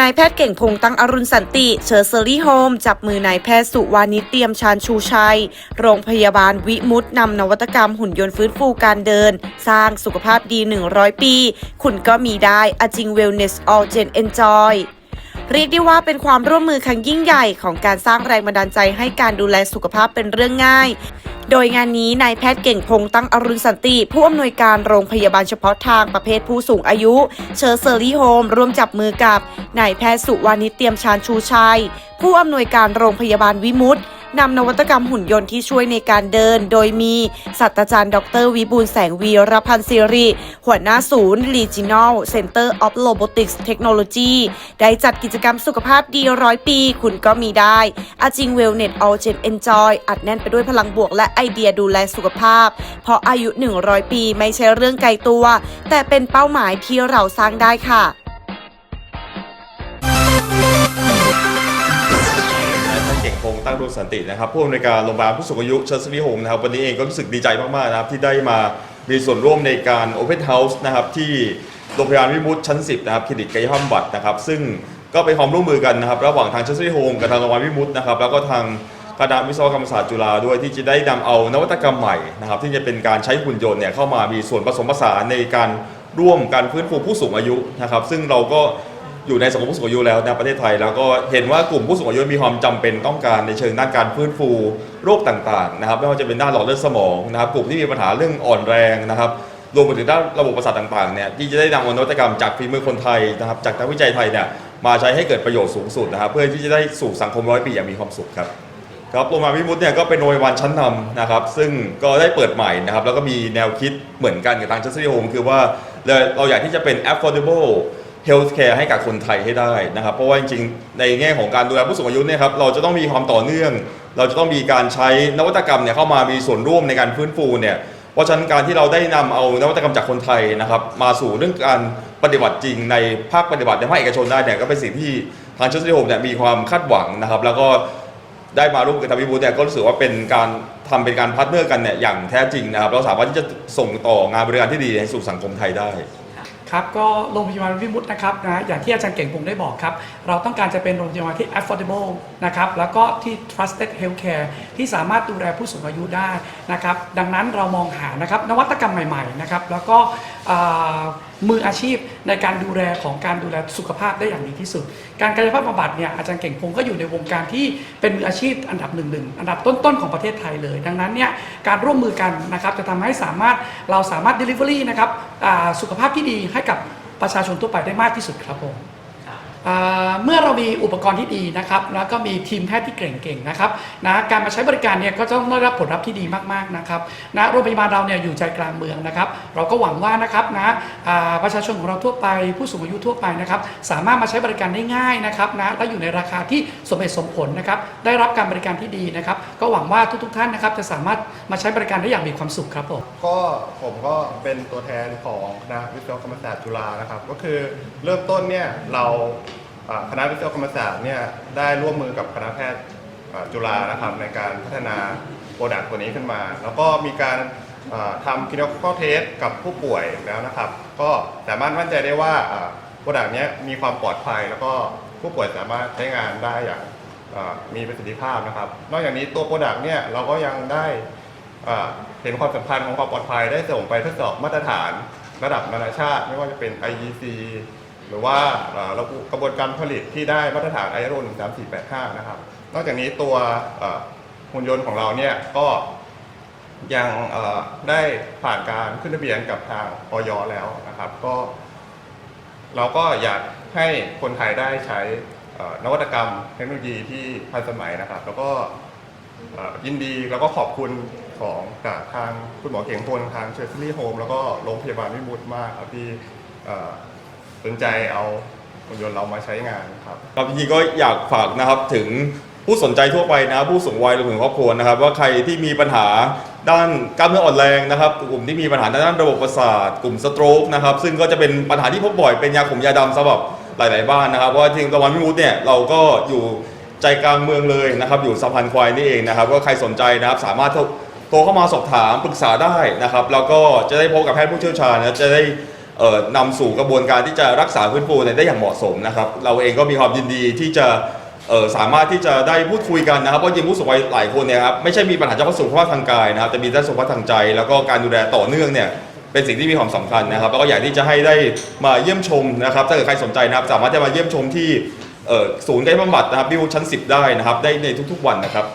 นายแพทย์เก่งพงษ์ตั้งอรุณสันติเชอร์เซอรี่โฮม จับมือนายแพทย์สุวานิเตรียมชาญชูชัย โรงพยาบาลวิมุตนำนวัตกรรมหุ่นยนต์ฟื้นฟูการเดิน สร้างสุขภาพดี 100 ปี คุณก็มีได้อจิงเวลเนสออลเจนเอนจอยเรียกได้ว่าเป็นความร่วมมือครั้งยิ่งใหญ่ของการสร้างแรงบันดาลใจให้การดูแลสุขภาพเป็นเรื่องง่าย โดยงานนี้นายแพทย์เก่งพงษ์ตั้งอรุณสันติ ผู้อำนวยการโรงพยาบาลเฉพาะทางประเภทผู้สูงอายุ เชอร์เซอรี่โฮมร่วมจับมือกับนายแพทย์สุวานิเตรียมชานชูชัย ผู้อำนวยการโรงพยาบาลวิมุต นำนวัตกรรมหุ่นยนต์ที่ช่วยในการเดิน โดยมีศาสตราจารย์ ดรวิบูลแสงวีรพันธ์สิริ หัวหน้าศูนย์ Regional Center of Robotics Technology ได้จัดกิจกรรมสุขภาพดีร้อยปี คุณก็มีได้ อาจิงเวลเน็ตออเจนเอนจอยอัดแน่นไปด้วยพลังบวกและไอเดียดูแลสุขภาพ เพราะอายุ 100 ปีไม่ใช่เรื่องไกลตัว แต่เป็นเป้าหมายที่เราสร้างได้ค่ะานเก่งดวงสันตินะครับผู้อำนวยการโรงพยาบาลผู้สูงอายุเชอร์ซี่โฮมนะครับวันนี้เองก็รู้สึกดีใจมากๆนะครับที่ได้มามีส่วนร่วมในการ Open House นะครับที่โรงพยาบาลวิมุตชั้น 10 นะครับคลินิกกายภาพบำบัดนะครับซึ่งก็เป็นความร่วมมือกันนะครับระหว่างทางเชอร์ซี่โฮมกับทางโรงพยาบาลวิมุตนะครับแล้วก็ทางคณะวิศวกรรมศาสตร์จุฬาด้วยที่จะได้นำเอานวัตกรรมใหม่นะครับที่จะเป็นการใช้หุ่นยนต์เนี่ยเข้ามามีส่วนผสมผสานในการร่วมการฟื้นฟูผู้สูงอายุนะครับซึ่งเราก็ อยู่ในสังคมผู้สูงอายุแล้วในประเทศไทย แล้วก็เห็นว่ากลุ่มผู้สูงอายุมีความจำเป็นต้องการในเชิงด้านการฟื้นฟูโรคต่างๆนะครับไม่ว่าจะเป็นด้านหลอดเลือดสมองนะครับกลุ่มที่มีปัญหาเรื่องอ่อนแรงนะครับรวมไปถึงด้านระบบประสาทต่างๆเนี่ยที่จะได้นำนวัตกรรมจากฝีมือคนไทยนะครับจากนักวิจัยไทยเนี่ยมาใช้ให้เกิดประโยชน์สูงสุดนะครับเพื่อที่จะได้สู่สังคมร้อยปีอย่างมีความสุขครับครับโรงพยาบาลวิมุตเนี่ยก็เป็นโรงพยาบาลชั้นนำนะครับ ซึ่งก็ได้เปิดใหม่นะครับ แล้วก็มีแนวคิดเหมือนกันกับทางเชสซี่โฮมคือว่าเราเราอยากที่จะเป็น affordable healthcare ให้กับคนไทยให้ได้นะครับ เพราะว่าจริงๆ ในแง่ของการดูแลผู้สูงอายุเนี่ยครับเราจะต้องมีความต่อเนื่อง เราจะต้องมีการใช้นวัตกรรมเนี่ยเข้ามามีส่วนร่วมในการฟื้นฟูเนี่ยเพราะฉะนั้นการที่เราได้นำเอานวัตกรรมจากคนไทยนะครับ มาสู่เรื่องการปฏิบัติจริงในภาคปฏิบัติในภาคเอกชนได้เนี่ยก็เป็นสิ่งที่ทางเชสซี่โฮมเนี่ยมีความคาดหวังนะครับ แล้วก็ได้มาร่วมกับทางวิบูลเนี่ยก็รู้สึกว่าเป็นการทำเป็นการพาร์ทเนอร์กันเนี่ยอย่างแท้จริงนะครับ เราสามารถที่จะส่งต่องานบริการที่ดีให้สู่สังคมไทยได้ ครับก็โรงพยาบาลวิมุตนะครับนะอย่างที่อาจารย์เก่งพงษ์ได้บอกครับ เราต้องการจะเป็นโรงพยาบาลที่ affordable นะครับแล้วก็ที่ trusted healthcare ที่สามารถดูแลผู้สูงอายุได้นะครับดังนั้นเรามองหานะครับนวัตกรรมใหม่ๆนะครับแล้วก็มืออาชีพในการดูแลของการดูแลสุขภาพได้อย่างดีที่สุด การกายภาพบำบัดเนี่ยอาจารย์เก่งพงษ์ก็อยู่ในวงการที่เป็นมืออาชีพอันดับหนึ่งหนึ่งอันดับต้นๆของประเทศไทยเลย ดังนั้นเนี่ยการร่วมมือกันนะครับจะทำให้สามารถเราสามารถ delivery นะครับสุขภาพที่ดีให้กับประชาชนทั่วไปได้มากที่สุดครับผม เมื่อเรามีอุปกรณ์ที่ดีนะครับ แล้วก็มีทีมแพทย์ที่เก่งๆนะครับนะการมาใช้บริการเนี่ยก็ต้องได้รับผลลัพธ์ที่ดีมากๆนะครับนะโรงพยาบาลเราเนี่ยอยู่ใจกลางเมืองนะครับ เราก็หวังว่านะครับนะอ่าประชาชนของเราทั่วไป ผู้สูงอายุทั่วไปนะครับ สามารถมาใช้บริการได้ง่ายนะครับนะและอยู่ในราคาที่สมเหตุสมผลนะครับ ได้รับการบริการที่ดีนะครับ ก็หวังว่าทุกๆท่านนะครับ จะสามารถมาใช้บริการได้อย่างมีความสุขครับผมก็ผมก็เป็นตัวแทนของคณะวิศวกรรมศาสตร์จุฬานะครับ ก็คือเริ่มต้นเนี่ยเรา คณะวิศวกรรมศาสตร์เนี่ยได้ร่วมมือกับคณะแพทย์จุฬานะครับในการพัฒนาโปรดักต์ตัวนี้ขึ้นมา แล้วก็มีการทำคลินิคอลเทสกับผู้ป่วยแล้วนะครับ ก็สามารถมั่นใจได้ว่าโปรดักต์นี้มีความปลอดภัย แล้วก็ผู้ป่วยสามารถใช้งานได้อย่างมีประสิทธิภาพนะครับ นอกจากนี้ตัวโปรดักต์เนี่ยเราก็ยังได้เห็นความสำคัญของความปลอดภัยได้ส่งไปทดสอบมาตรฐานระดับนานาชาติ ไม่ว่าจะเป็น IEC หรือว่าระบกระบวนการผลิตที่ได้มาตรฐาน ISO 13485 นะครับ นอกจากนี้ตัวหุ่นยนต์ของเราเนี่ยก็ยังได้ผ่านการขึ้นทะเบียนกับทางออยแล้วนะครับ ก็ เราก็อยากให้คนไทยได้ใช้นวัตกรรมเทคโนโลยีที่ทันสมัยนะครับ แล้วก็ยินดีแล้วก็ขอบคุณของจากทางคุณหมอเก่งพลทางเชอร์ซี่โฮมแล้วก็โรงพยาบาลวิมุตมากครับที่ สนใจเอาหุ่นยนต์เรามาใช้งานครับ ครับจริงๆก็อยากฝากนะครับถึงผู้สนใจทั่วไปนะผู้สูงวัยรวมถึงครอบครัวนะครับ ว่าใครที่มีปัญหาด้านกล้ามเนื้ออ่อนแรงนะครับ กลุ่มที่มีปัญหาด้านระบบประสาทกลุ่มสโตรกนะครับซึ่งก็จะเป็นปัญหาที่พบบ่อยเป็นยาขมยาดำสำหรับหลาย ๆ บ้านนะครับเพราะว่าจริงๆตะวันวิมุตเนี่ยเราก็อยู่ใจกลางเมืองเลยนะครับ อยู่สะพานควายนี่เองนะครับก็ใครสนใจนะครับสามารถโทรโทรเข้ามาสอบถามปรึกษาได้นะครับ แล้วก็จะได้พบกับแพทย์ผู้เชี่ยวชาญนะจะได้ เอ่อนำสู่กระบวนการที่จะรักษาฟื้นฟูเนี่ยได้อย่างเหมาะสมนะครับ เราเองก็มีความยินดีที่จะเอ่อสามารถที่จะได้พูดคุยกันนะครับเพราะจริงผู้สูงวัยหลายคนเนี่ยครับไม่ใช่มีปัญหาเฉพาะสุขภาพทางกายนะครับแต่มีด้านสุขภาพทางใจ แล้วก็การดูแลต่อเนื่องเนี่ยเป็นสิ่งที่มีความสำคัญนะครับแล้วก็อยากที่จะให้ได้มาเยี่ยมชมนะครับถ้าเกิดใครสนใจนะครับสามารถจะมาเยี่ยมชมที่เอ่อศูนย์การบำบัดนะครับวิวชั้น 10 ได้นะครับได้ในทุกๆวันนะครับ